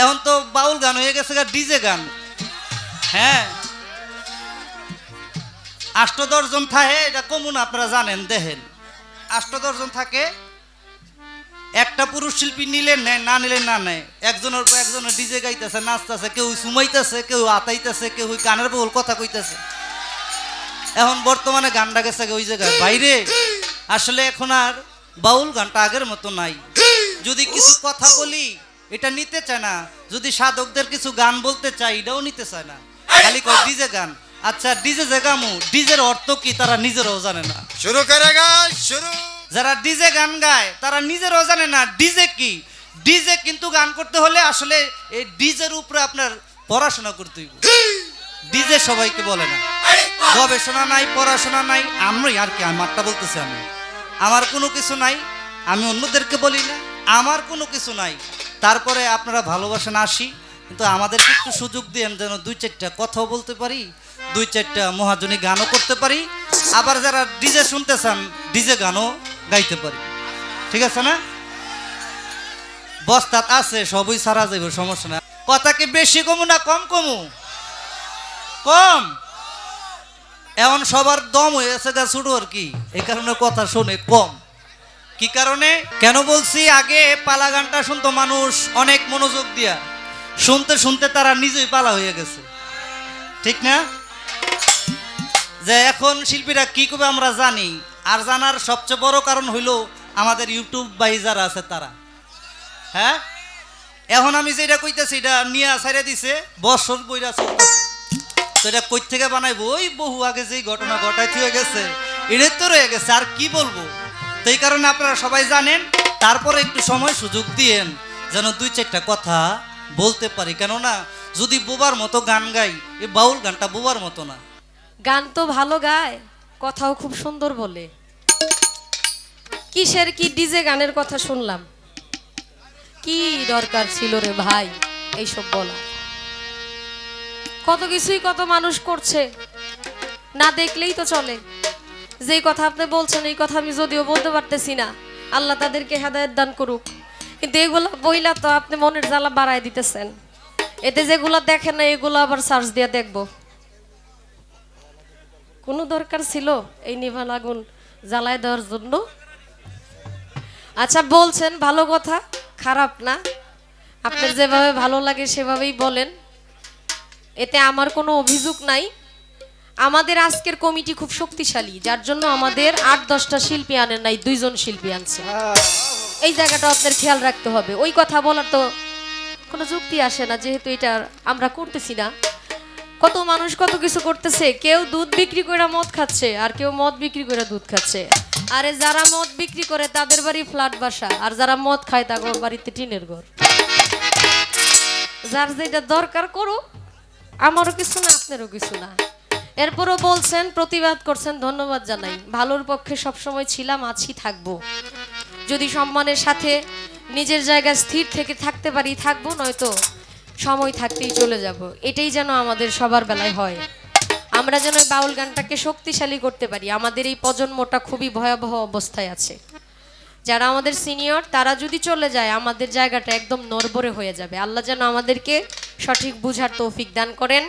এখন তো বাউল গান হয়ে গেছে ডিজে গান। হ্যাঁ। আষ্টদশজন থাকে, এটা কমন আপনারা জানেন, দেখেন। আষ্টদশজন থাকে, একটা পুরুষ শিল্পী নিলে নেয়, না নিলে না নেয়। একজনের পর একজনের ডিজে গাইতেছে, নাচতেছে, কেউ সুমাইতেছে, কেউ আতাইতেছে, কেউ গানের বহুল কথা কইতেছে। এখন বর্তমানে গানটা গেছে ওই জায়গায় বাইরে, আসলে এখন আর বাউল গানটা আগের মতো নাই। যদি কিছু কথা বলি এটা নিতে চায় না। যদি সাধকদের কিছু গান বলতে চাই এটাও নিতে চায় না। খালি কয় ডিজে গান। আচ্ছা ডিজে যে গামু ডিজের অর্থ কি তারা নিজেরাও জানে না। শুরু করেগা শুরু। যারা ডিজে গান গায় তারা নিজেরাও জানে না ডিজে কি? ডিজে কিন্তু গান করতে হলে আসলে এই ডিজের উপরে আপনার পড়াশোনা করতে হইব। ডিজে সবাইকে বলে না। গবেষণা নাই পড়াশোনা নাই আমরাই আর কি আমারটা বলতেছি আমি। আমার কোনো কিছু নাই আমি অন্যদেরকে বলি না আমার কোনো কিছু নাই। তারপরে আপনারা ভালোবাসেন আসি কিন্তু আমাদেরকে একটু সুযোগ দেন যেন দুই চারটা কথাও বলতে পারি, দুই চারটা মহাজনী গানও করতে পারি, আবার যারা ডিজে শুনতে চান, ডিজে গানও গাইতে পারি। ঠিক আছে না? বস্তাত আছে, সবই সারা যাইব, সমস্যা না কথা কি বেশি কমু না কম কমু? কম? এমন সবার দম হয়ে আছে গা শুরু আর কি। এই কারণে কথা শুনে কম। কি কারণে? কেন বলছি, আগে পালা গানটা শুনতো মানুষ অনেক মনোযোগ দিয়া। শুনতে শুনতে তারা নিজেই পালা হয়ে গেছে। ঠিক না? যে এখন শিল্পীরা কি করবে আমরা জানি? আর জানার সবচেয়ে বড় কারণ হইল আমাদের ইউটিউব বাই যারা আছে তারা। হ্যাঁ? এখন আমি যেটা কইতেছি, এটা নিয়ে সাইরা দিছে, বছর বইরা তো এটা কই থেকে বানাইবো? ওই বহু আগে যেই ঘটনা ঘটাই হয়ে গেছে, এটাই তো রয়ে গেছে, আর কি বলব? তো এই কারণে আপনারা সবাই জানেন, তারপরে একটু সময় সুযোগ দিয়েন, যেন দুই চারটা কথা বলতে পারি। কেননা, যদি বোবার মতো গান গাই এই বাউল গানটা বোবার মতো না। গান তো ভালো গায়, কথাও খুব সুন্দর বলে। কিসের কি ডিজে গানের কথা শুনলাম? কি দরকার ছিল রে ভাই, এইসব বলা কত কিছুই কত মানুষ করছে, না দেখলেই তো চলে। যেই কথা আপনি বলছেন, এই কথা আমি যদিও বলতে পারতেছি না। আল্লাহ তাদেরকে হেদায়ত দান করুক। কিন্তু এগুলো বইলা তো আপনি মনের জ্বালা বাড়ায় দিতেছেন। এতে যেগুলো দেখেন না, এগুলো আবার সার্চ দিয়ে দেখব। কোনো দরকার ছিল এই নিভান আগুন জ্বালায় দেওয়ার জন্য? আচ্ছা বলছেন, ভালো কথা, খারাপ না। আপনার যেভাবে ভালো লাগে সেভাবেই বলেন। এতে আমার কোনো অভিযোগ নাই। আমাদের আজকের কমিটি খুব শক্তিশালী, যার জন্য আমাদের আট দশটা শিল্পী আনেন নাই, দুইজন শিল্পী আনছে। এই জায়গাটা আপনার খেয়াল রাখতে হবে। ওই কথা বলার তো কোনো যুক্তি আসে না, যেহেতু এটা আমরা করতেছি না। কত মানুষ কত কিছু করতেছে, কেউ দুধ বিক্রি করে মদ খাচ্ছে, আর কেউ মদ বিক্রি করে দুধ খাচ্ছে। আরে যারা মদ বিক্রি করে, তাদের বাড়ি ফ্ল্যাট বাসা, আর যারা মদ খায় তাদের বাড়িতে টিনের ঘর। যার যেটা দরকার করো আমারও কিছু না, আপনারও কিছু না। এরপরও বলছেন, প্রতিবাদ করছেন, ধন্যবাদ জানাই। ভালোর পক্ষে সবসময় ছিলাম, আছি, থাকব। যদি সম্মানের সাথে নিজের জায়গা স্থির থেকে থাকতে পারি, থাকব, নয়তো সময় থাকতেই চলে যাব। এটাই যেন আমাদের সবার বেলায় হয়। আমরা যেন বাউল গানটাকে শক্তিশালী করতে পারি। আমাদের এই প্রজন্মটা খুবই ভয়াবহ অবস্থায় আছে। যারা আমাদের সিনিয়র, তারা যদি চলে যায়, আমাদের জায়গাটা একদম নড়বড়ে হয়ে যাবে। আল্লাহ যেন আমাদেরকে সঠিক বুঝার তৌফিক দান করেন।